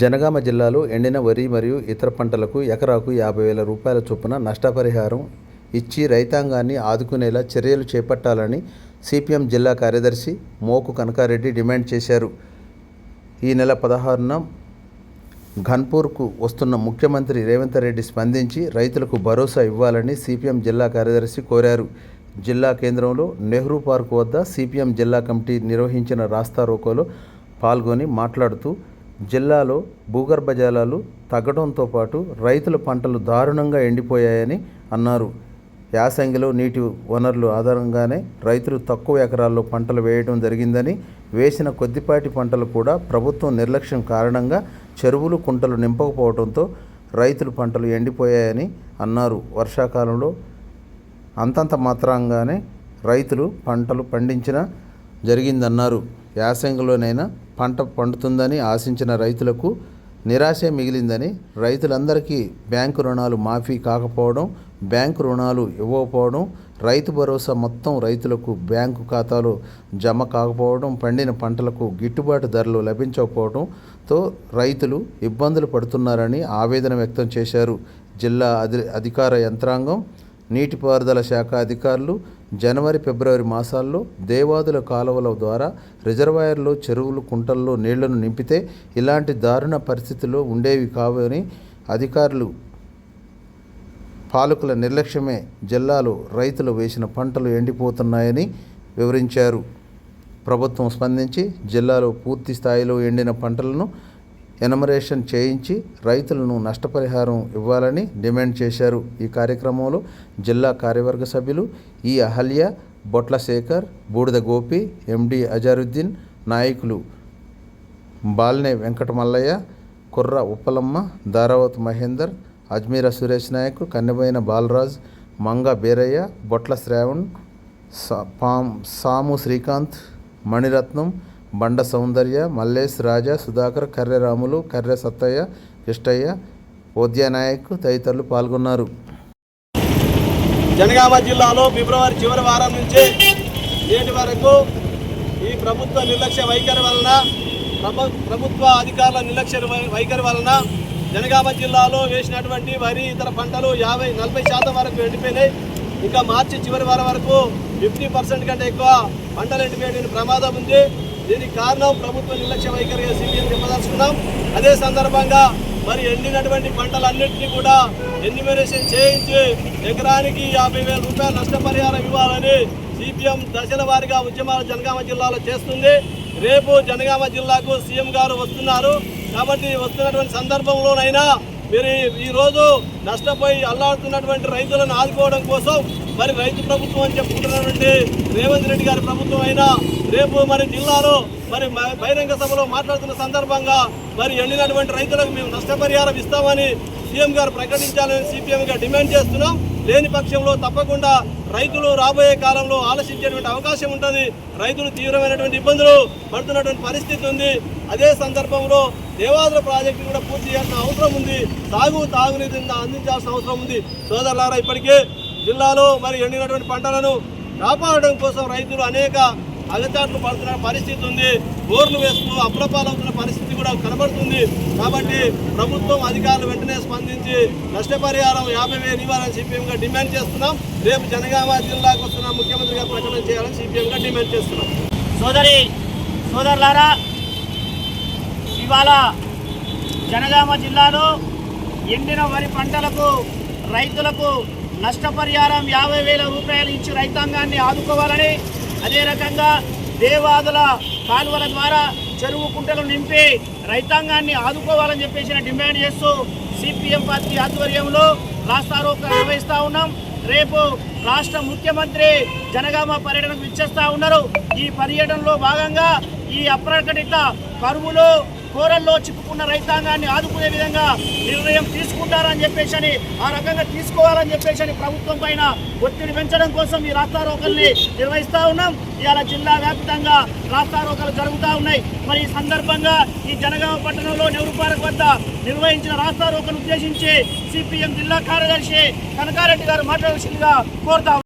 జనగామ జిల్లాలో ఎండిన వరి మరియు ఇతర పంటలకు ఎకరాకు యాభై వేల రూపాయల చొప్పున నష్టపరిహారం ఇచ్చి రైతాంగాన్ని ఆదుకునేలా చర్యలు చేపట్టాలని సిపిఎం జిల్లా కార్యదర్శి మోకు కనకారెడ్డి డిమాండ్ చేశారు. ఈ నెల పదహారున ఘన్పూర్కు వస్తున్న ముఖ్యమంత్రి రేవంత్ రెడ్డి స్పందించి రైతులకు భరోసా ఇవ్వాలని సిపిఎం జిల్లా కార్యదర్శి కోరారు. జిల్లా కేంద్రంలో నెహ్రూ పార్క్ వద్ద సిపిఎం జిల్లా కమిటీ నిర్వహించిన రాస్తా రోకోలో పాల్గొని మాట్లాడుతూ జిల్లాలో భూగర్భ జలాలు తగ్గడంతో పాటు రైతుల పంటలు దారుణంగా ఎండిపోయాయని అన్నారు. యాసంగిలో నీటి వనరులు ఆధారంగానే రైతులు తక్కువ ఎకరాల్లో పంటలు వేయడం జరిగిందని వేసిన కొద్దిపాటి పంటలు కూడా ప్రభుత్వం నిర్లక్ష్యం కారణంగా చెరువులు కుంటలు నింపకపోవడంతో రైతులు పంటలు ఎండిపోయాయని అన్నారు. వర్షాకాలంలో అంతంత మాత్రంగానే రైతులు పంటలు పండించిన జరిగిందన్నారు. యాసంగిలోనైనా పంట పండుతుందని ఆశించిన రైతులకు నిరాశే మిగిలిందని రైతులందరికీ బ్యాంకు రుణాలు మాఫీ కాకపోవడం బ్యాంకు రుణాలు ఇవ్వకపోవడం రైతు భరోసా మొత్తం రైతులకు బ్యాంకు ఖాతాలు జమ కాకపోవడం పండిన పంటలకు గిట్టుబాటు ధరలు లభించకపోవడంతో రైతులు ఇబ్బందులు పడుతున్నారని ఆవేదన వ్యక్తం చేశారు జిల్లా అధి అధికార యంత్రాంగం నీటిపారుదల శాఖ అధికారులు జనవరి ఫిబ్రవరి మాసాల్లో దేవాదుల కాలువల ద్వారా రిజర్వాయర్లు చెరువులు కుంటల్లో నీళ్ళను నింపితే ఇలాంటి దారుణ పరిస్థితులు ఉండేవి కావని అధికారులు పాలకుల నిర్లక్ష్యమే జిల్లాలో రైతులు వేసిన పంటలు ఎండిపోతున్నాయని వివరించారు. ప్రభుత్వం స్పందించి జిల్లాలో పూర్తి స్థాయిలో ఎండిన పంటలను ఎనమరేషన్ చేయించి రైతులను నష్టపరిహారం ఇవ్వాలని డిమాండ్ చేశారు. ఈ కార్యక్రమంలో జిల్లా కార్యవర్గ సభ్యులు ఈ అహల్య బొట్ల శేఖర్ బూడిద గోపి ఎండి అజారుద్దీన్ నాయకులు బాల్నే వెంకటమల్లయ్య కుర్ర ఉప్పలమ్మ ధారావత్ మహేందర్ అజ్మీరా సురేష్ నాయక్ కన్నెబోయిన బాలరాజ్ మంగ బీరయ్య బొట్ల శ్రావణ్ సా- పాం సాము శ్రీకాంత్ మణిరత్నం బండ సౌందర్య మల్లేష్ రాజా సుధాకర్ కర్రె రాములు కర్రె సత్తయ్య ఇష్టయ్య ఉద్యానాయక్ తదితరులు పాల్గొన్నారు. జనగామ జిల్లాలో ఫిబ్రవరి చివరి వారం నుంచి నేటి వరకు ఈ ప్రభుత్వ నిర్లక్ష్య వైఖరి వలన ప్రభుత్వ అధికారుల నిర్లక్ష్య వై- వైఖరి వలన జనగామ జిల్లాలో వేసినటువంటి వరి ఇతర పంటలు యాభై నలభై శాతం వరకు ఎండిపోయినాయి. ఇంకా మార్చి చివరి వారం వరకు ఫిఫ్టీ పర్సెంట్ కంటే ఎక్కువ పంటలు ఎండిపోయిన ప్రమాదం ఉంది. దీనికి కారణం ప్రభుత్వ నిర్లక్ష్య వైఖరిగా సిపిఎం చెప్పదలుచుకున్నాం. అదే సందర్భంగా మరి ఎండినటువంటి పంటలన్నింటినీ కూడా ఎన్యూమరేషన్ చేయించి ఎకరానికి యాభై వేల రూపాయల నష్టపరిహారం ఇవ్వాలని సిపిఎం దశల వారీగా ఉద్యమాలు జనగామ జిల్లాలో చేస్తుంది. రేపు జనగామ జిల్లాకు సీఎం గారు వస్తున్నారు. కాబట్టి వస్తున్నటువంటి సందర్భంలోనైనా మీరు ఈరోజు నష్టపోయి అల్లాడుతున్నటువంటి రైతులను ఆదుకోవడం కోసం మరి రైతు ప్రభుత్వం అని చెప్పుకుంటున్నటువంటి రేవంత్ రెడ్డి గారి ప్రభుత్వం అయినా రేపు మరి జిల్లాలో మరి బహిరంగ సభలో మాట్లాడుతున్న సందర్భంగా మరి ఎండినటువంటి రైతులకు మేము నష్టపరిహారం ఇస్తామని సీఎం గారు ప్రకటించాలని సిపిఎంగా డిమాండ్ చేస్తున్నాం. లేని పక్షంలో తప్పకుండా రైతులు రాబోయే కాలంలో ఆలోచించేటువంటి అవకాశం ఉంటుంది. రైతులు తీవ్రమైనటువంటి ఇబ్బందులు పడుతున్నటువంటి పరిస్థితి ఉంది. అదే సందర్భంలో దేవాదుల ప్రాజెక్టు కూడా పూర్తి చేయాల్సిన అవసరం ఉంది. తాగు తాగునీరు అందించాల్సిన అవసరం ఉంది. సోదరులారా ఇప్పటికే జిల్లాలో మరి ఎండినటువంటి పంటలను కాపాడడం కోసం రైతులు అనేక అగచాట్లు పడుతున్న పరిస్థితి ఉంది బోర్లు వేస్తూ అప్రపాలవుతున్న పరిస్థితి కూడా కనబడుతుంది. కాబట్టి ప్రభుత్వం అధికారులు వెంటనే స్పందించి నష్టపరిహారం యాభై వేలు ఇవ్వాలని సిపిఎంగా డిమాండ్ చేస్తున్నాం. రేపు జనగామ జిల్లాకు వస్తున్న ముఖ్యమంత్రి గారు ప్రకటన చేయాలని సిపిఎంగా డిమాండ్ చేస్తున్నాం. సోదరి సోదరులారా ఇవాళ జనగామ జిల్లాలో ఎండిన వరి పంటలకు రైతులకు నష్టపరిహారం యాభై వేల రూపాయలు ఇచ్చి రైతాంగాన్ని ఆదుకోవాలని అదే రకంగా దేవాదుల కాలువల ద్వారా చెరువు కుంటలు నింపి రైతాంగాన్ని ఆదుకోవాలని చెప్పేసి డిమాండ్ చేస్తూ సిపిఎం పార్టీ ఆధ్వర్యంలో రాస్తారోక నిర్వహిస్తూ ఉన్నాం. రేపు రాష్ట్ర ముఖ్యమంత్రి జనగామ పర్యటనకు ఇచ్చేస్తా ఉన్నారు. ఈ పర్యటనలో భాగంగా ఈ అప్రకటిత కరువులో కోరల్లో చిక్కుకున్న రైతాంగాన్ని ఆదుకునే విధంగా నిర్ణయం తీసుకుంటారని చెప్పేసి అని ఆ రకంగా తీసుకోవాలని చెప్పేసి అని ప్రభుత్వం పైన ఒత్తిడి పెంచడం కోసం ఈ రాస్తారోకల్ని నిర్వహిస్తా ఉన్నాం. ఇవాళ జిల్లా వ్యాప్తంగా రాస్తారోకలు జరుగుతూ ఉన్నాయి. మరి ఈ సందర్భంగా ఈ జనగామ పట్టణంలో నెహ్రూ పార్క్ వద్ద నిర్వహించిన రాస్తారోకను ఉద్దేశించి సిపిఎం జిల్లా కార్యదర్శి కనకారెడ్డి గారు మాట్లాడాల్సిందిగా కోరుతా